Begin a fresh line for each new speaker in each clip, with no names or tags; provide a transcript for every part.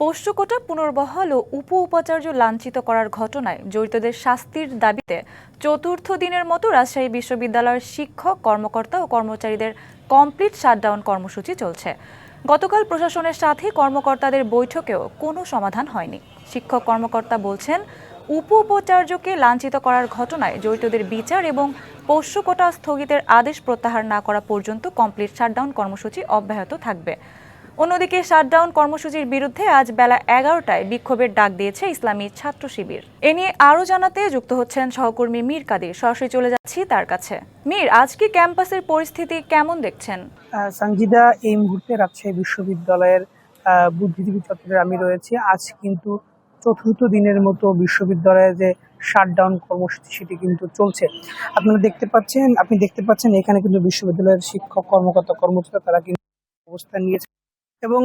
পোষ্যকোটা পুনর্বহাল ও উপ উপাচার্য লাঞ্ছিত করার ঘটনায় জড়িতদের শাস্তির দাবিতে চতুর্থ দিনের মতো রাজশাহী বিশ্ববিদ্যালয়ের শিক্ষক, কর্মকর্তা ও কর্মচারীদের কমপ্লিট শাটডাউন কর্মসূচি চলছে। গতকাল প্রশাসনের সাথে কর্মকর্তাদের বৈঠকেও কোনো সমাধান হয়নি। শিক্ষক, কর্মকর্তা বলছেন উপ উপাচার্যকে লাঞ্ছিত করার ঘটনায় জড়িতদের বিচার এবং পোষ্যকোটা স্থগিতের আদেশ প্রত্যাহার না করা পর্যন্ত কমপ্লিট শাটডাউন কর্মসূচি অব্যাহত থাকবে। অন্যদিকে শাটডাউন কর্মসূচির বিরুদ্ধে আজ বেলা এগারোটায় বিক্ষোভের ডাক দিয়েছে ইসলামী ছাত্র শিবির। এ নিয়ে আরও জানাতে যুক্ত হচ্ছেন সহকর্মী মীর কাদির। সরাসরি চলে যাচ্ছি তার কাছে। মীর আজকে ক্যাম্পাসের পরিস্থিতি কেমন দেখছেন?
সঞ্জিদা এই মুহূর্তে রাজশাহী বিশ্ববিদ্যালয়ের বুদ্ধিজীবী চত্বরে আমি রয়েছি। আজ কিন্তু চতুর্থ দিনের মতো বিশ্ববিদ্যালয়ে যে শাটডাউন কর্মসূচি সেটি কিন্তু চলছে। আপনারা দেখতে পাচ্ছেন, আপনি দেখতে পাচ্ছেন এখানে কিন্তু বিশ্ববিদ্যালয়ের শিক্ষক, কর্মকর্তা কর্মচারী তারা কিন্তু অবস্থান নিয়েছে। এবং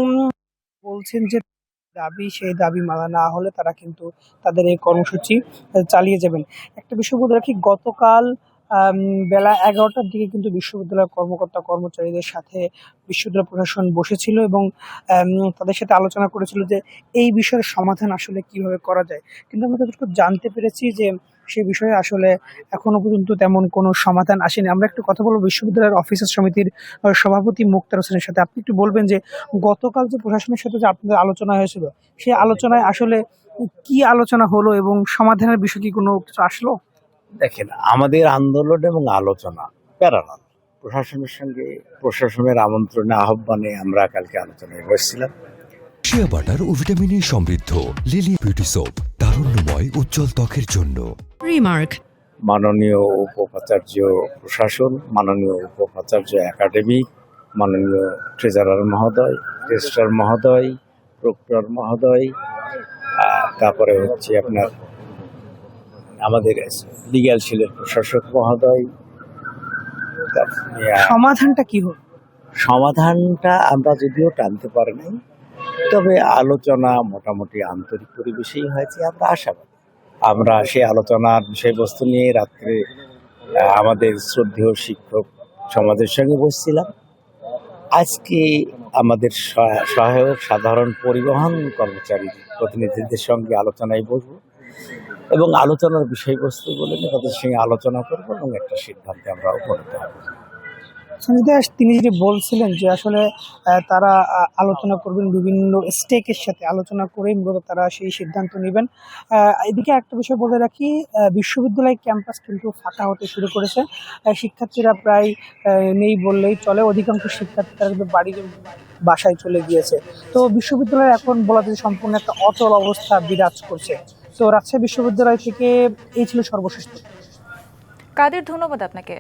বলছেন যে দাবি, সেই দাবি মানা না হলে তারা কিন্তু তাদের এই কর্মসূচি চালিয়ে যাবেন। একটা বিষয় বলে রাখি, গতকাল বেলা এগারোটার দিকে কিন্তু বিশ্ববিদ্যালয়ের কর্মকর্তা কর্মচারীদের সাথে বিশ্ববিদ্যালয় প্রশাসন বসেছিল এবং তাদের সাথে আলোচনা করেছিল যে এই বিষয়ের সমাধান আসলে কীভাবে করা যায়। কিন্তু আমরা যতটুকু জানতে পেরেছি যে সে বিষয়ে আসলে এখনও পর্যন্ত তেমন কোনো সমাধান আসেনি। আমরা একটু কথা বলব বিশ্ববিদ্যালয়ের অফিসার সমিতির সভাপতি মুক্তার হোসেনের সাথে। আপনি একটু বলবেন যে গতকাল যে প্রশাসনের সাথে যে আপনাদের আলোচনা হয়েছিল সেই আলোচনায় আসলে কি আলোচনা হলো এবং সমাধানের বিষয় কি কোনো কিছু আসলো?
দেখেন আমাদের আন্দোলন এবং আলোচনা প্যারালাল। প্রশাসনের সঙ্গে প্রশাসনের আমন্ত্রণে আহ্বানে আমরা কালকে আলোচনায় বসছিলাম।
শিয়া বাটার ও ভিটামিনে সমৃদ্ধ লিলি বিউটি সোপ তারুণ্যময় উজ্জ্বল ত্বকের জন্য।
Remark.
মাননীয় উপাচার্য প্রশাসন মাননীয় উপাচার্য একাডেমিক মাননীয় ট্রেজারার মহোদয় রেজিস্ট্রার মহোদয় প্রক্টর মহোদয় তারপরে হচ্ছে আপনার আমাদের লিগ্যাল শিলের প্রশাসক মহোদয়।
সমাধানটা কি হলো?
সমাধানটা আমরা যদিও টানতে পারি নাই তবে আলোচনা মোটামুটি আন্তরিক পরিবেশেই হয়েছে আমরা আশাবাদী। আমরা সেই আলোচনার বিষয়বস্তু নিয়ে রাত্রে আমাদের শ্রদ্ধেয় শিক্ষক সমাজের সঙ্গে বসছিলাম। আজকে আমাদের সহা- সহায়ক সাধারণ পরিবহন কর্মচারী প্রতিনিধিদের সঙ্গে আলোচনায় বসবো। এবং আলোচনার বিষয়বস্তু বলে তাদের সঙ্গে আলোচনা করব এবং একটা সিদ্ধান্তে আমরা উপনীত হব।
সঞ্জিতা তিনি যেটি বলছিলেন যে আসলে তারা আলোচনা করবেন বিভিন্ন স্টেকের সাথে, আলোচনা করেই মূলত তারা সেই সিদ্ধান্ত নেবেন। এদিকে একটা বিষয় বলে রাখি বিশ্ববিদ্যালয় ক্যাম্পাস কিন্তু ফাঁকা হতে শুরু করেছে। শিক্ষার্থীরা প্রায় নেই বললেই চলে। অধিকাংশ শিক্ষার্থী তারা কিন্তু বাড়ির বাসায় চলে গিয়েছে। তো বিশ্ববিদ্যালয়ে এখন বলা যায় সম্পূর্ণ একটা অচল অবস্থা বিরাজ করছে। তো রাজশাহী বিশ্ববিদ্যালয় থেকে এই ছিল সর্বশেষ
কাদের ধন্যবাদ আপনাকে?